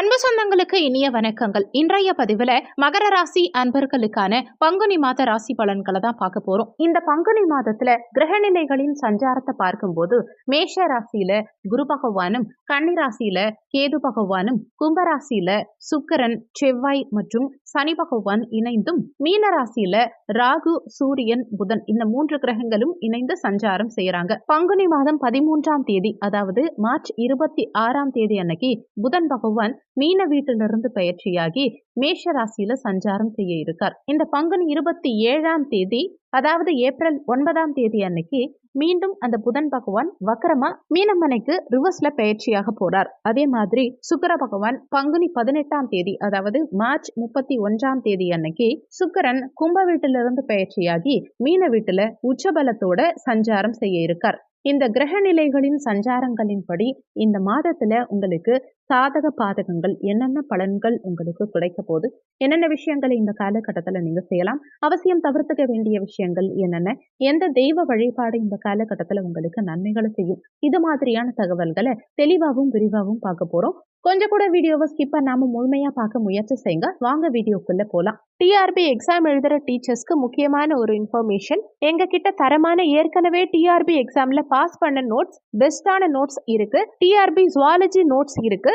அன்பு சொந்தங்களுக்கு இனிய வணக்கங்கள். இன்றைய பதிவில் மகர ராசி அன்பர்களுக்கான பங்குனி மாத ராசி பலன்களை தான் பார்க்க போறோம். இந்த பங்குனி மாதத்துல கிரகநிலைகளின் சஞ்சாரத்தை பார்க்கும்போது மேஷ ராசியில குரு பகவானும் கன்னி ராசியில கேது பகவானும் கும்பராசியில சுக்கரன் செவ்வாய் மற்றும் சனி பகவான் இணைந்தும் மீன ராசியில ராகு சூரியன் புதன் இந்த மூன்று கிரகங்களும் இணைந்து சஞ்சாரம் செய்யறாங்க பங்குனி மாதம் பதிமூன்றாம் தேதி அதாவது மார்ச் இருபத்தி ஆறாம் தேதி அன்னைக்கு புதன் பகவான் மீன வீட்டிலிருந்து பயிற்சியாகி மேஷ ராசியில சஞ்சாரம் செய்ய இருக்கார். இந்த பங்குனி இருபத்தி ஏழாம் தேதி அதாவது ஏப்ரல் ஒன்பதாம் தேதி அன்னைக்கு மீண்டும் அந்த புதன் பகவான் வக்கரமா மீனமனைக்கு ரிவர்ஸ்ல பயிற்சியாக போறார். அதே மாதிரி சுக்கர பகவான் பங்குனி பதினெட்டாம் தேதி அதாவது மார்ச் முப்பத்தி ஒன்றாம் தேதி அன்னைக்கு சுக்கரன் கும்ப வீட்டிலிருந்து பயிற்சியாகி மீன வீட்டுல உச்சபலத்தோட சஞ்சாரம் செய்ய இருக்கார். இந்த கிரக நிலைகளின் சஞ்சாரங்களின்படி இந்த மாதத்துல உங்களுக்கு சாதக பாதகங்கள் என்னென்ன பலன்கள் உங்களுக்கு கிடைக்க போகுது என்னென்ன விஷயங்களை இந்த காலகட்டத்தில் நீங்கள் செய்யலாம் அவசியம் தவிர்த்துக்க வேண்டிய விஷயங்கள் என்னென்ன எந்த தெய்வ வழிபாடு இந்த காலகட்டத்தில் உங்களுக்கு நன்மைகளை செய்யும் இது மாதிரியான தகவல்களை தெளிவாகவும் விரிவாகவும் பார்க்க போறோம். கொஞ்சம் கூட வீடியோவை ஸ்கிப் நாம முழுமையா பார்க்க முயற்சி செய்யுங்க. வாங்க வீடியோக்குள்ள போலாம். டிஆர்பி எக்ஸாம் எழுதுற டீச்சர்ஸ்க்கு முக்கியமான ஒரு இன்ஃபர்மேஷன் எங்க கிட்ட தரமான ஏற்கனவே டிஆர்பி எக்ஸாம்ல பாஸ் பண்ண நோட்ஸ் பெஸ்டான நோட்ஸ் இருக்கு. டிஆர்பி ஜுவாலஜி நோட்ஸ் இருக்கு.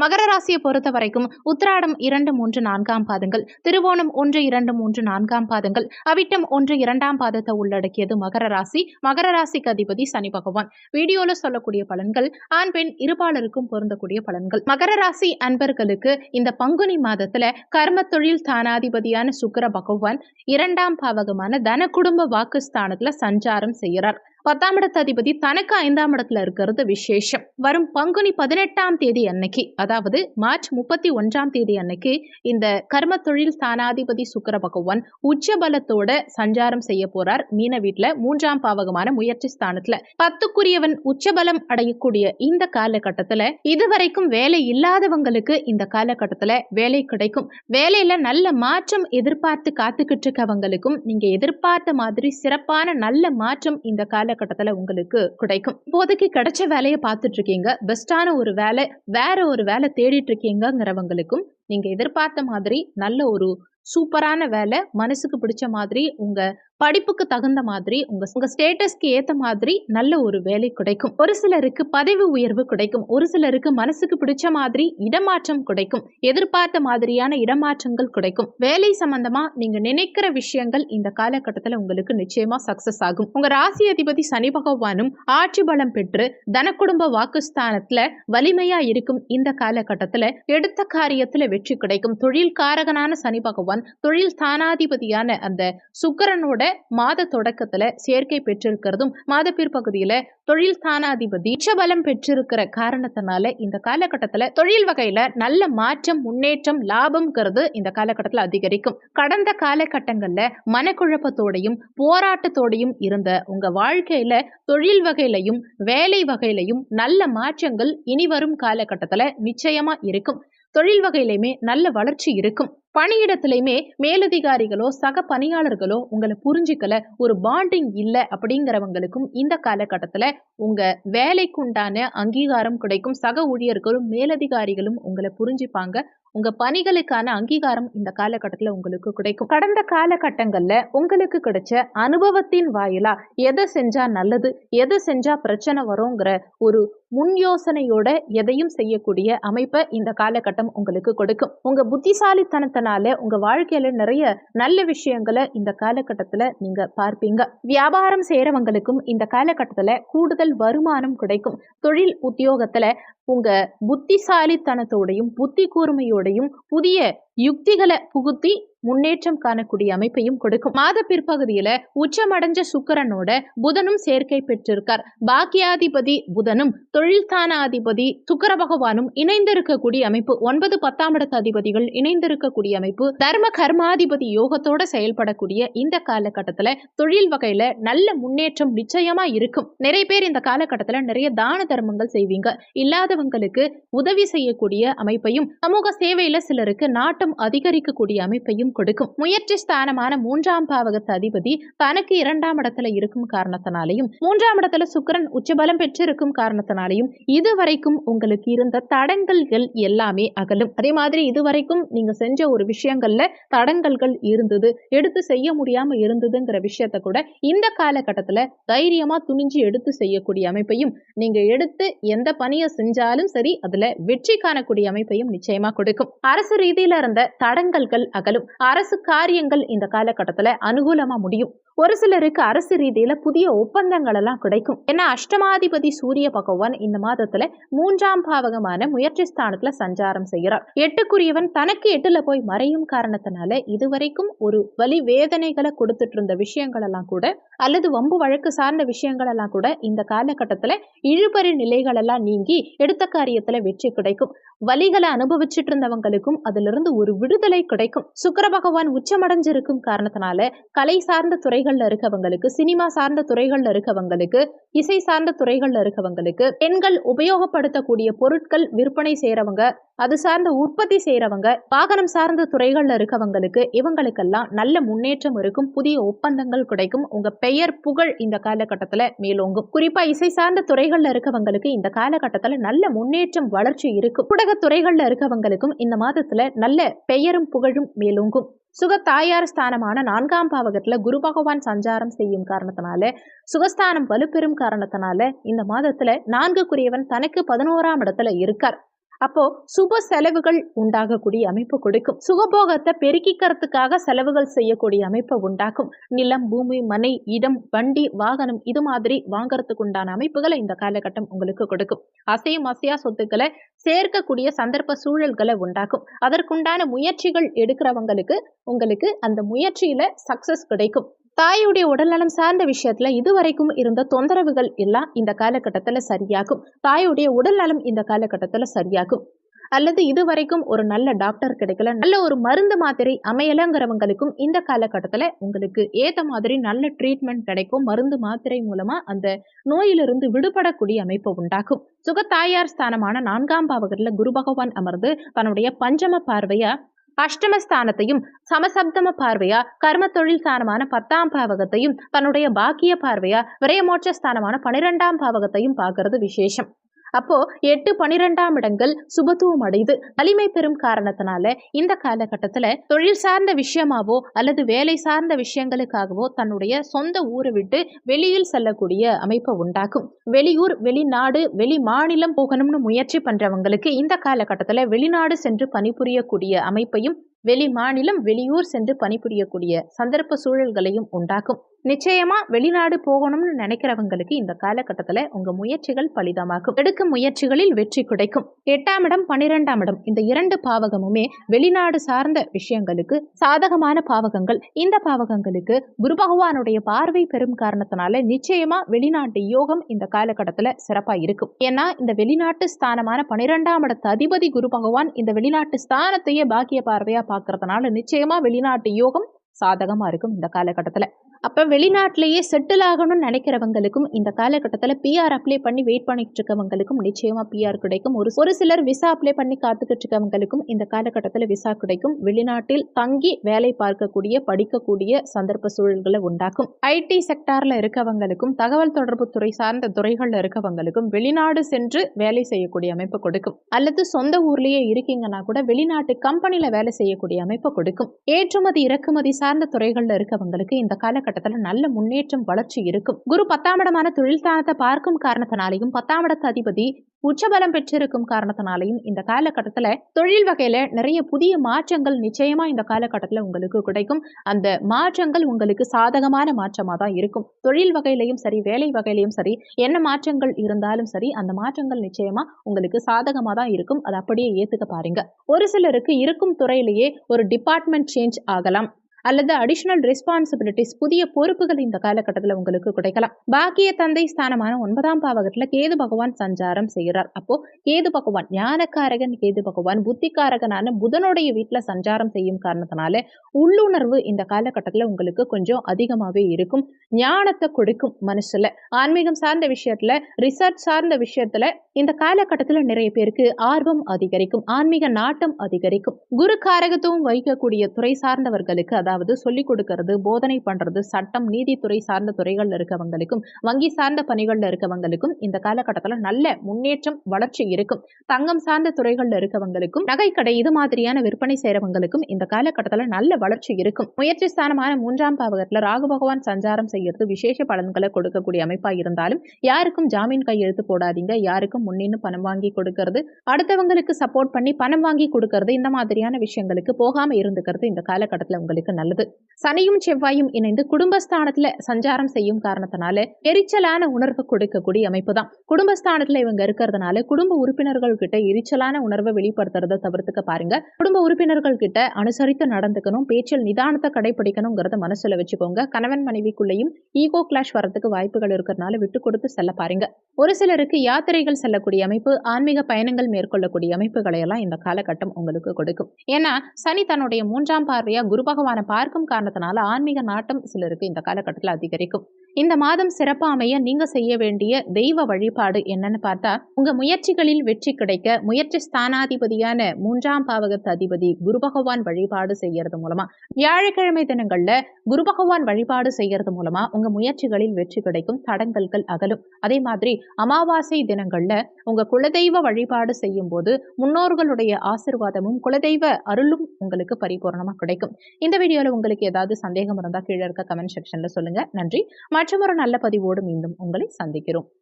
மகர ராசியை பொறுத்த வரைக்கும் உத்திராடம் இரண்டு மூன்று நான்காம் பாதங்கள் திருவோணம் ஒன்று இரண்டு மூன்று நான்காம் பாதங்கள் அவிட்டம் ஒன்று இரண்டாம் பாதத்தை உள்ளடக்கியது மகர ராசி. மகர ராசிக்கு அதிபதி சனி பகவான். வீடியோல சொல்லக்கூடிய பலன்கள் ஆண் பெண் இருபாலருக்கும் பொருந்தக்கூடிய பலன்கள். மகர ராசி அன்பர்களுக்கு இந்த பங்குனி மாதத்துல கர்ம தொழில் தானாதிபதியான சுக்கர பகவான் இரண்டாம் பாவகமான தன குடும்ப வாக்குஸ்தானத்துல சஞ்சாரம் செய்கிறார். பத்தாம் இடத்து அதிபதி தனக்கு ஐந்தாம் இடத்துல இருக்கிறது விசேஷம். வரும் பங்குனி பதினெட்டாம் தேதி அன்னைக்கு அதாவது மார்ச் முப்பத்தி ஒன்றாம் தேதி அன்னைக்கு இந்த கர்ம தொழில் ஸ்தானாதிபதி சுக்கர பகவான் உச்சபலத்தோட சஞ்சாரம் செய்ய போறார். மீன வீட்டுல மூன்றாம் பாவகமான முயற்சி ஸ்தானத்துல. பத்துக்குரியவன் உச்சபலம் அடையக்கூடிய இந்த காலகட்டத்துல இதுவரைக்கும் வேலை இல்லாதவங்களுக்கு இந்த காலகட்டத்துல வேலை கிடைக்கும். வேலையில நல்ல மாற்றம் எதிர்பார்த்து காத்துக்கிட்டு இருக்கவங்களுக்கும் நீங்க எதிர்பார்த்த மாதிரி சிறப்பான நல்ல மாற்றம் இந்த கால காலகட்டத்தில் உங்களுக்கு கிடைக்கும். இப்போதைக்கு கிடைச்ச வேலையை பார்த்துட்டு இருக்கீங்க பெஸ்டான ஒரு வேலை வேற ஒரு வேலை தேடிட்டு இருக்கீங்கிறவங்களுக்கும் நீங்க எதிர்பார்த்த மாதிரி நல்ல ஒரு சூப்பரான வேலை மனசுக்கு பிடிச்ச மாதிரி உங்க படிப்புக்கு தகுந்த மாதிரி உங்க உங்க ஸ்டேட்டஸ்க்கு ஏத்த மாதிரி நல்ல ஒரு வேலை கிடைக்கும். ஒரு சிலருக்கு பதவி உயர்வு கிடைக்கும். ஒரு சிலருக்கு மனசுக்கு பிடிச்ச மாதிரி இடமாற்றம் கிடைக்கும். எதிர்பார்த்த மாதிரியான இடமாற்றங்கள் கிடைக்கும். வேலை சம்பந்தமா நீங்க நினைக்கிற விஷயங்கள் இந்த காலகட்டத்தில் உங்களுக்கு நிச்சயமா சக்சஸ் ஆகும். உங்க ராசி அதிபதி சனி பகவானும் ஆட்சி பலம் பெற்று தனக்குடும்ப வாக்குஸ்தானத்துல வலிமையா இருக்கும் இந்த காலகட்டத்தில் எடுத்த காரியத்துல வெற்றி கிடைக்கும். தொழில் காரகனான சனி பகவான் தொழில் ஸ்தானாதிபதியான அந்த சுக்கரனோட மாத தொடக்கத்துல சேர்க்கை பெற்றிருக்கிறதும் மாத பிற்பகுதியில தொழில் ஸ்தானாதிபதி உச்சபலம் பெற்றிருக்கிற காரணத்தினால இந்த காலகட்டத்துல தொழில் வகையில நல்ல மாற்றம் முன்னேற்றம் லாபம்ங்கிறது இந்த காலகட்டத்துல அதிகரிக்கும். கடந்த காலகட்டங்கள்ல மனக்குழப்பத்தோடையும் போராட்டத்தோடையும் இருந்த உங்க வாழ்க்கையில தொழில் வகையிலையும் வேலை வகையிலையும் நல்ல மாற்றங்கள் இனி வரும் காலகட்டத்துல நிச்சயமா இருக்கும். தொழில் வகையிலையுமே நல்ல வளர்ச்சி இருக்கும். பணியிடத்திலையுமே மேலதிகாரிகளோ சக பணியாளர்களோ உங்களை புரிஞ்சிக்கல ஒரு பாண்டிங் இல்லை அப்படிங்கிறவங்களுக்கும் இந்த காலகட்டத்தில் உங்க வேலைக்குண்டான அங்கீகாரம் கிடைக்கும். சக ஊழியர்களும் மேலதிகாரிகளும் உங்களை புரிஞ்சுப்பாங்க. உங்க பணிகளுக்கான அங்கீகாரம் இந்த காலகட்டத்தில் உங்களுக்கு கிடைக்கும். கடந்த காலகட்டங்கள்ல உங்களுக்கு கிடைச்ச அனுபவத்தின் வாயிலா எதை செஞ்சா நல்லது எதை செஞ்சா பிரச்சனை வருங்கிற ஒரு முன் யோசனையோட எதையும் செய்யக்கூடிய அமைப்பை இந்த காலகட்டம் உங்களுக்கு கொடுக்கும். உங்க புத்திசாலித்தனத்தை அதனால உங்க வாழ்க்கையில நிறைய நல்ல விஷயங்களை இந்த காலகட்டத்துல நீங்க பார்ப்பீங்க. வியாபாரம் செய்யறவங்களுக்கும் இந்த காலகட்டத்துல கூடுதல் வருமானம் கிடைக்கும். தொழில் உத்தியோகத்துல உங்க புத்திசாலித்தனத்தோடையும் புத்தி கூர்மையோடையும் புதிய யுக்திகளை புகுத்தி முன்னேற்றம் காணக்கூடிய அமைப்பையும் கொடுக்கும். மாத பிற்பகுதியில உச்சமடைஞ்ச சுக்கரனோட புதனும் சேர்க்கை பெற்றிருக்கார். பாக்கியாதிபதி புதனும் தொழில்தானாதிபதி சுக்கர பகவானும் இணைந்திருக்கக்கூடிய அமைப்பு ஒன்பது பத்தாம் இடத்து அதிபதிகள் இணைந்திருக்கக்கூடிய அமைப்பு தர்ம கர்மாதிபதி யோகத்தோட செயல்படக்கூடிய இந்த காலகட்டத்துல தொழில் வகையில நல்ல முன்னேற்றம் நிச்சயமா இருக்கும். நிறைய பேர் இந்த காலகட்டத்துல நிறைய தான தர்மங்கள் செய்வீங்க. இல்லாதவங்களுக்கு உதவி செய்யக்கூடிய அமைப்பையும் சமூக சேவையில சிலருக்கு நாட்டம் அதிகரிக்கக்கூடிய அமைப்பையும் கொடுக்கும். முயற்சி ஸ்தானமான மூன்றாம் பாவகத்து அதிபதி தனக்கு இரண்டாம் இடத்துல இருக்கும் காரணத்தினாலையும் மூன்றாம் இடத்துல சுக்கரன் உச்சபலம் பெற்றிருக்கும் காரணத்தினாலையும் இதுவரைக்கும் உங்களுக்கு இருந்த தடங்கல்கள் எல்லாமே அகலும். அதே மாதிரி இதுவரைக்கும் நீங்க செஞ்ச ஒரு விஷயங்கள்ல தடங்கல்கள் இருந்தது எடுத்து செய்ய முடியாம இருந்ததுங்கிற விஷயத்த கூட இந்த காலகட்டத்துல தைரியமா துணிஞ்சு எடுத்து செய்யக்கூடிய அமைப்பையும் நீங்க எடுத்து எந்த பணியை செஞ்சாலும் சரி அதுல வெற்றி காணக்கூடிய அமைப்பையும் நிச்சயமா கொடுக்கும். அரசு ரீதியில இருந்த தடங்கல்கள் அகலும். அரசு காரியங்கள் இந்த காலகட்டத்துல அனுகூலமா முடியும். ஒரு சிலருக்கு அரசு ரீதியில புதிய ஒப்பந்தங்கள் எல்லாம் கிடைக்கும். ஏன்னா அஷ்டமாதிபதி சூரிய பகவான் இந்த மாதத்துல மூன்றாம் பாவகமான முயற்சி ஸ்தானத்துல சஞ்சாரம் செய்கிறார். எட்டுக்குரியவன் தனக்கு எட்டுல போய் மறையும் காரணத்தினால இதுவரைக்கும் ஒரு வலி வேதனைகளை கொடுத்துட்டு இருந்த விஷயங்கள் எல்லாம் கூட அல்லது வம்பு வழக்கு சார்ந்த விஷயங்கள் எல்லாம் கூட இந்த காலகட்டத்துல இழுபறி நிலைகள் எல்லாம் நீங்கி எடுத்த காரியத்துல வெற்றி கிடைக்கும். வலிகளை அனுபவிச்சுட்டு இருந்தவங்களுக்கும் அதிலிருந்து ஒரு விடுதலை கிடைக்கும். சுக்கர பகவான் உச்சமடைஞ்சிருக்கும் காரணத்தினால கலை சார்ந்த துறைகள்ல இருக்கவங்களுக்கு சினிமா சார்ந்த துறைகள்ல இருக்கவங்களுக்கு இசை சார்ந்த துறைகள்ல இருக்கவங்களுக்கு பெண்கள் உபயோகப்படுத்தக்கூடிய பொருட்கள் விற்பனை செய்யறவங்க அது சார்ந்த உற்பத்தி செய்யறவங்க வாகனம் சார்ந்த துறைகள்ல இருக்கவங்களுக்கு இவங்களுக்கெல்லாம் நல்ல முன்னேற்றம் இருக்கும் புதிய ஒப்பந்தங்கள் கிடைக்கும். உங்க பெயர் புகழ் இந்த காலகட்டத்துல மேலோங்கும். குறிப்பா இசை சார்ந்த துறைகள்ல இருக்கவங்களுக்கு இந்த காலகட்டத்துல நல்ல முன்னேற்றம் வளர்ச்சி இருக்கும். ஊடக துறைகள்ல இருக்கவங்களுக்கும் இந்த மாதத்துல நல்ல பெயரும் புகழும் மேலோங்கும். சுக தாயார் ஸ்தானமான நான்காம் பாவகத்துல குரு பகவான் சஞ்சாரம் செய்யும் காரணத்தினால சுகஸ்தானம் வலுப்பெறும் காரணத்தினால இந்த மாதத்துல நான்குக்குரியவன் தனக்கு பதினோராம் இடத்துல இருக்கார். அப்போ சுப செலவுகள் உண்டாகக்கூடிய அமைப்பு கொடுக்கும். சுகபோகத்தை பெருக்கிக்கிறதுக்காக செலவுகள் செய்யக்கூடிய அமைப்பை உண்டாக்கும். நிலம் பூமி மனை இடம் வண்டி வாகனம் இது மாதிரி வாங்கறதுக்கு உண்டான அமைப்புகளை இந்த காலகட்டம் உங்களுக்கு கொடுக்கும். அசையும் அசையா சொத்துக்களை சேர்க்கக்கூடிய சந்தர்ப்ப சூழல்களை உண்டாக்கும். அதற்குண்டான முயற்சிகள் எடுக்கிறவங்களுக்கு உங்களுக்கு அந்த முயற்சியில சக்சஸ் கிடைக்கும். தாயுடைய உடல்நலம் சார்ந்த விஷயத்துல இதுவரைக்கும் இருந்த தொந்தரவுகள் எல்லாம் இந்த காலகட்டத்துல சரியாகும். தாயுடைய உடல்நலம் இந்த காலகட்டத்துல சரியாகும். அல்லது இதுவரைக்கும் ஒரு நல்ல டாக்டர் கிடைக்கல நல்ல ஒரு மருந்து மாத்திரை அமையலங்கிறவங்களுக்கும் இந்த காலகட்டத்துல உங்களுக்கு ஏத்த மாதிரி நல்ல ட்ரீட்மெண்ட் கிடைக்கும். மருந்து மாத்திரை மூலமா அந்த நோயிலிருந்து விடுபடக்கூடிய அமைப்பு உண்டாக்கும் சுகத்தாயார் ஸ்தானமான நான்காம் பாவகர்ல குரு பகவான் அமர்ந்து தன்னுடைய பஞ்சம பார்வையா அஷ்டமஸ்தானத்தையும் சமசப்தம பார்வையா கர்ம தொழில் ஸ்தானமான பத்தாம் பாவகத்தையும் தன்னுடைய பாக்கிய பார்வையா விரயமோட்ச ஸ்தானமான பனிரெண்டாம் பாவகத்தையும் பார்க்கறது விசேஷம். அப்போ எட்டு பனிரெண்டாம் இடங்கள் சுபத்துவம் அடைது வலிமை பெறும் காரணத்தினால இந்த காலகட்டத்துல தொழில் சார்ந்த விஷயமாவோ அல்லது வேலை சார்ந்த விஷயங்களுக்காகவோ தன்னுடைய சொந்த ஊரை விட்டு வெளியில் செல்லக்கூடிய அமைப்பை உண்டாக்கும். வெளியூர் வெளிநாடு வெளி மாநிலம் போகணும்னு முயற்சி பண்றவங்களுக்கு இந்த காலகட்டத்துல வெளிநாடு சென்று பணிபுரியக்கூடிய அமைப்பையும் வெளி மாநிலம் வெளியூர் சென்று பணிபுரியக்கூடிய சந்தர்ப்ப சூழல்களையும் உண்டாக்கும். நிச்சயமா வெளிநாடு போகணும்னு நினைக்கிறவங்களுக்கு இந்த காலகட்டத்தில் உங்க முயற்சிகள் பலிதமாகும். எடுக்கும் முயற்சிகளில் வெற்றி கிடைக்கும். எட்டாம் இடம் பன்னிரெண்டாம் இடம் இந்த இரண்டு பாவகமுமே வெளிநாடு சார்ந்த விஷயங்களுக்கு சாதகமான பாவகங்கள். இந்த பாவகங்களுக்கு குரு பகவானுடைய பார்வை பெறும் காரணத்தினால நிச்சயமா வெளிநாட்டு யோகம் இந்த காலகட்டத்தில் சிறப்பா இருக்கும். ஏன்னா இந்த வெளிநாட்டு ஸ்தானமான பன்னிரெண்டாம் இடத்து அதிபதி குரு பகவான் இந்த வெளிநாட்டு ஸ்தானத்தையே பாக்கிய பார்வையா பார்க்கறதுனால நிச்சயமா வெளிநாட்டு யோகம் சாதகமா இருக்கும் இந்த காலகட்டத்தில். அப்போ வெளிநாட்டிலேயே செட்டில் ஆகணும்னு நினைக்கிறவங்களுக்கும் இந்த காலகட்டத்தில் பிஆர் அப்ளை பண்ணி வெயிட் பண்ணிட்டு இருக்கவங்களுக்கும் நிச்சயமாக பிஆர் கிடைக்கும். ஒரு ஒரு சிலர் விசா அப்ளை பண்ணி காத்துக்கிட்டு இருக்கவங்களுக்கும் இந்த காலகட்டத்தில் விசா கிடைக்கும். வெளிநாட்டில் தங்கி வேலை பார்க்கக்கூடிய படிக்கக்கூடிய சந்தர்ப்ப சூழல்களை உண்டாக்கும். ஐடி செக்டாரில் இருக்கவங்களுக்கும் தகவல் தொடர்பு துறை சார்ந்த துறைகளில் இருக்கவங்களுக்கும் வெளிநாடு சென்று வேலை செய்யக்கூடிய அமைப்பு கொடுக்கும். அல்லது சொந்த ஊர்லேயே இருக்கீங்கன்னா கூட வெளிநாட்டு கம்பெனியில் வேலை செய்யக்கூடிய அமைப்பு கொடுக்கும். ஏற்றுமதி இறக்குமதி சார்ந்த துறைகளில் இருக்கவங்களுக்கு இந்த காலகட்டம் காலகட்டத்துல நல்ல முன்னேற்றம் வளர்ச்சி இருக்கும். குரு பத்தாம் இடமான தொழில் ஸ்தானத்தை பார்க்கும் காரணத்தினாலையும் பத்தாம் இடத்து அதிபதி உச்சபலம் பெற்றிருக்கும் காரணத்தினாலையும் இந்த காலகட்டத்துல தொழில் வகையில நிறைய புதிய மாற்றங்கள் நிச்சயமா இந்த காலகட்டத்துல உங்களுக்கு கிடைக்கும். அந்த மாற்றங்கள் உங்களுக்கு சாதகமான மாற்றமா தான் இருக்கும். தொழில் வகையிலையும் சரி வேலை வகையிலையும் சரி என்ன மாற்றங்கள் இருந்தாலும் சரி அந்த மாற்றங்கள் நிச்சயமா உங்களுக்கு சாதகமா தான் இருக்கும். அதை அப்படியே ஏத்துக்க பாருங்க. ஒரு சிலருக்கு இருக்கும் துறையிலேயே ஒரு டிபார்ட்மெண்ட் சேஞ்ச் ஆகலாம். அல்லது அடிஷனல் ரெஸ்பான்சிபிலிட்டிஸ் புதிய பொறுப்புகள் இந்த காலகட்டத்தில் உங்களுக்கு கிடைக்கலாம். பாக்கிய தந்தை ஸ்தானமான ஒன்பதாம் பாவகத்தில் கேது பகவான் சஞ்சாரம் செய்கிறார். அப்போ கேது பகவான் ஞானக்காரகன் கேது பகவான் புத்திக்காரகனான புதனுடைய வீட்டில் சஞ்சாரம் செய்யும் காரணத்தினால உள்ளுணர்வு இந்த காலகட்டத்தில் உங்களுக்கு கொஞ்சம் அதிகமாகவே இருக்கும். ஞானத்தை கொடுக்கும் மனசுல. ஆன்மீகம் சார்ந்த விஷயத்துல ரிசர்ச் சார்ந்த விஷயத்துல இந்த காலகட்டத்தில் நிறைய பேருக்கு ஆர்வம் அதிகரிக்கும். ஆன்மீக நாட்டம் அதிகரிக்கும். குரு காரகத்துவம் வகிக்கக்கூடிய துறை சார்ந்தவர்களுக்கு அதாவது சொல்லிக் கொடுக்கறது போதனை பண்றது சட்டம் நீதித்துறை சார்ந்த துறைகள்ல இருக்கவங்களுக்கும் வங்கி சார்ந்த பணிகள்ல இருக்கவங்களுக்கும் இந்த காலகட்டத்தில் நல்ல முன்னேற்றம் வளர்ச்சி இருக்கும். தங்கம் சார்ந்த துறைகள்ல இருக்கவங்களுக்கும் நகைக்கடை இது மாதிரியான விற்பனை செய்யறவங்களுக்கும் இந்த காலகட்டத்தில் நல்ல வளர்ச்சி இருக்கும். முயற்சி ஸ்தானமான மூன்றாம் பாவகத்துல ராகு பகவான் சஞ்சாரம் செய்யறது விசேஷ பலன்களை கொடுக்கக்கூடிய அமைப்பா இருந்தாலும் யாருக்கும் ஜாமீன் கையெழுத்து போடாதீங்க யாருக்கும் முன்னின்னு பணம் வாங்கி கொடுக்கறது அடுத்தவங்களுக்கு சப்போர்ட் பண்ணி பணம் வாங்கி கொடுக்கறது இந்த மாதிரியான விஷயங்களுக்கு போகாம இருந்துக்கிறது இந்த காலகட்டத்தில் உங்களுக்கு நல்லது சனியும் செவ்வாயும் இணைந்து குடும்பஸ்தானத்துல சஞ்சாரம் செய்யும் காரணத்தினால எரிச்சலான உணர்வு கொடுக்கக்கூடிய அமைப்பு தான் குடும்பஸ்தானத்துல இவங்க இருக்கிறதுனால குடும்ப உறுப்பினர்கள் கிட்ட எரிச்சலான உணர்வை வெளிப்படுத்துறத தவிர்த்துக்க பாருங்க. குடும்ப உறுப்பினர்கள் கிட்ட அனுசரித்து நடந்துக்கணும் பேச்சில் நிதானத்தை கடைபிடிக்கணுங்கிறத மனசுல வச்சுக்கோங்க. கணவன் மனைவிக்குள்ளேயும் ஈகோ கிளாஷ் வரதுக்கு வாய்ப்புகள் இருக்கிறதுனால விட்டு கொடுத்து செல்ல பாருங்க. ஒரு சிலருக்கு யாத்திரைகள் செல்லக்கூடிய அமைப்பு ஆன்மீக பயணங்கள் மேற்கொள்ளக்கூடிய அமைப்புகளை எல்லாம் இந்த காலகட்டம் உங்களுக்கு கொடுக்கும். ஏன்னா சனி தன்னுடைய மூன்றாம் பார்வையா குரு பகவானை பார்க்கும் காரணத்தினால ஆன்மீக நாட்டம் சிலருக்கு இந்த காலகட்டத்தில் அதிகரிக்கும். இந்த மாதம் சிறப்பாமைய நீங்க செய்ய வேண்டிய தெய்வ வழிபாடு என்னன்னு பார்த்தா உங்க முயற்சிகளில் வெற்றி கிடைக்க முயற்சி ஸ்தானாதிபதியான மூன்றாம் பாவகத்து அதிபதி குரு பகவான் வழிபாடு செய்யறது மூலமா வியாழக்கிழமை தினங்கள்ல குரு பகவான் வழிபாடு செய்யறது மூலமா உங்க முயற்சிகளில் வெற்றி கிடைக்கும் தடங்கல்கள் அகலும். அதே மாதிரி அமாவாசை தினங்கள்ல உங்க குலதெய்வ வழிபாடு செய்யும் போது முன்னோர்களுடைய ஆசிர்வாதமும் குலதெய்வ அருளும் உங்களுக்கு பரிபூர்ணமா கிடைக்கும். இந்த வீடியோல உங்களுக்கு ஏதாவது சந்தேகம் இருந்தா கீழே இருக்க கமெண்ட் செக்ஷன்ல சொல்லுங்க. நன்றி. மற்றும் ஒரு நல்ல பதிவோடு மீண்டும் உங்களை சந்திக்கிறோம்.